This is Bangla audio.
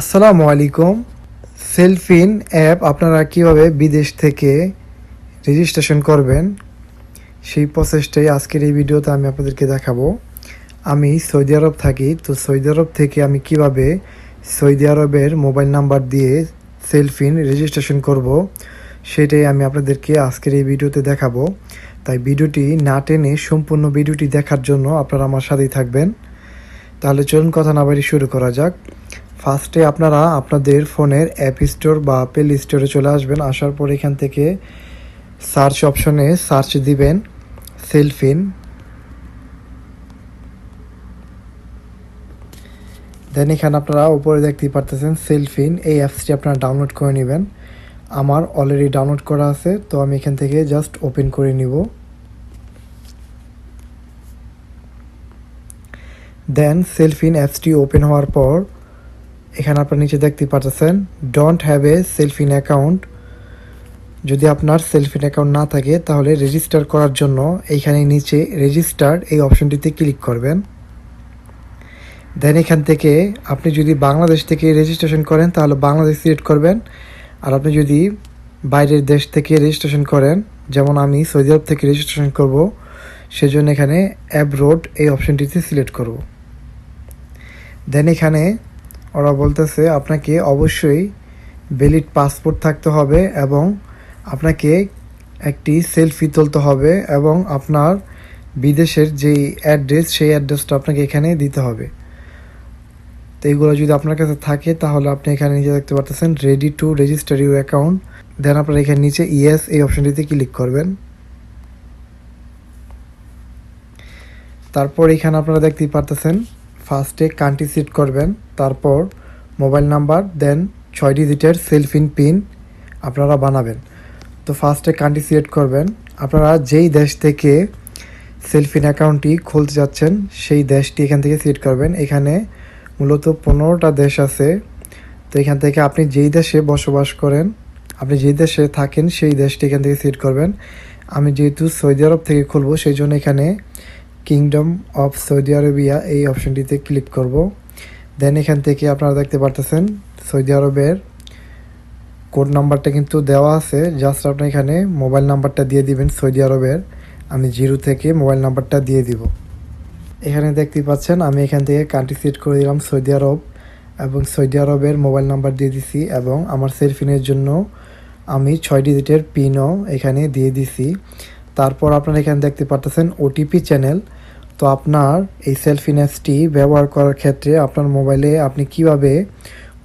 আসসালামু আলাইকুম। সেলফিন অ্যাপ আপনারা কীভাবে বিদেশ থেকে রেজিস্ট্রেশন করবেন, সেই প্রসেসটাই আজকের এই ভিডিওতে আমি আপনাদেরকে দেখাবো। আমি সৌদি আরব থাকি, তো সৌদি আরব থেকে আমি কীভাবে সৌদি আরবের মোবাইল নাম্বার দিয়ে সেলফিন রেজিস্ট্রেশন করব, সেটাই আমি আপনাদেরকে আজকের এই ভিডিওতে দেখাবো। তাই ভিডিওটি না টেনে সম্পূর্ণ ভিডিওটি দেখার জন্য আপনারা আমার সাথেই থাকবেন। তাহলে চলুন কথা না বাড়ি শুরু করা যাক। ফার্স্টে আপনারা আপনাদের ফোনের অ্যাপ স্টোর বা প্লে স্টোরে চলে আসবেন। আসার পর এখান থেকে সার্চ অপশনে সার্চ দিবেন সেলফিন দেন এখানে আপনারা উপরে দেখতেই পারতেছেন সেলফিন এই অ্যাপসটি আপনারা ডাউনলোড করে নেবেন। আমার অলরেডি ডাউনলোড করা আছে, তো আমি এখান থেকে জাস্ট ওপেন করে নিব। দেন সেলফিন অ্যাপসটি ওপেন হওয়ার পর এখানে আপনার নিচে দেখতে পাচ্ছেন don't have a Selfin account যদি আপনার সেলফিন অ্যাকাউন্ট না থাকে, তাহলে রেজিস্টার করার জন্য এইখানে নিচে রেজিস্টার এই অপশনটিতে ক্লিক করবেন। দেন এখান থেকে আপনি যদি বাংলাদেশ থেকে রেজিস্ট্রেশন করেন, তাহলে বাংলাদেশ সিলেক্ট করবেন। আর আপনি যদি বাইরের দেশ থেকে রেজিস্ট্রেশন করেন, যেমন আমি সৌদি আরব থেকে রেজিস্ট্রেশন করব, সেজন্য এখানে অ্যাব রোড এই অপশনটিতে সিলেক্ট করব। দেন এখানে ওরা বলতেছে, আপনাকে অবশ্যই ভ্যালিড পাসপোর্ট থাকতে হবে এবং আপনাকে একটি সেলফি তুলতে হবে এবং আপনার বিদেশের যেই অ্যাড্রেস সেই অ্যাড্রেসটা আপনাকে এখানে দিতে হবে। তো এইগুলো যদি আপনার কাছে থাকে, তাহলে আপনি এখানে নিচে দেখতে পারতেছেন ready to register your account then আপনার এখানে নিচে ইয়েস এই অপশনটিতে ক্লিক করবেন। তারপর এখানে আপনারা দেখতেই পারতেছেন ফার্স্টে কান্ট্রি সিট করবেন, তারপর মোবাইল নাম্বার, দেন ছয় ডিজিটের সেলফিন পিন আপনারা বানাবেন। তো ফার্স্টে কান্ট্রি সিলেক্ট করবেন। আপনারা যেই দেশ থেকে সেলফিন অ্যাকাউন্টটি খুলতে যাচ্ছেন, সেই দেশটি এখান থেকে সিলেক্ট করবেন। এখানে মূলত পনেরোটা দেশ আছে। তো এখান থেকে আপনি যেই দেশে বসবাস করেন, আপনি যেই দেশে থাকেন, সেই দেশটি এখান থেকে সিলেক্ট করবেন। আমি যেহেতু সৌদি আরব থেকে খুলবো, সেই জন্য এখানে কিংডম অফ সৌদি আরবিয়া এই অপশনটিতে ক্লিক করব। দেন এখান থেকে আপনারা দেখতে পারতেছেন সৌদি আরবের কোড নাম্বারটা কিন্তু দেওয়া আছে। জাস্ট আপনি এখানে মোবাইল নাম্বারটা দিয়ে দিবেন সৌদি আরবের আমি জিরো থেকে মোবাইল নাম্বারটা দিয়ে দিব। এখানে দেখতে পাচ্ছেন আমি এখান থেকে কান্ট্রি সিট করে দিলাম সৌদি আরব এবং সৌদি আরবের মোবাইল নাম্বার দিয়ে দিছি এবং আমার সেলফিনের জন্য আমি ছয় ডিজিটের পিনও এখানে দিয়ে দিছি। তারপর আপনারা এখানে দেখতে পারতেছেন ওটিপি চ্যানেল তো আপনার এই সেলফিনেসটি ব্যবহার করার ক্ষেত্রে আপনার মোবাইলে আপনি কীভাবে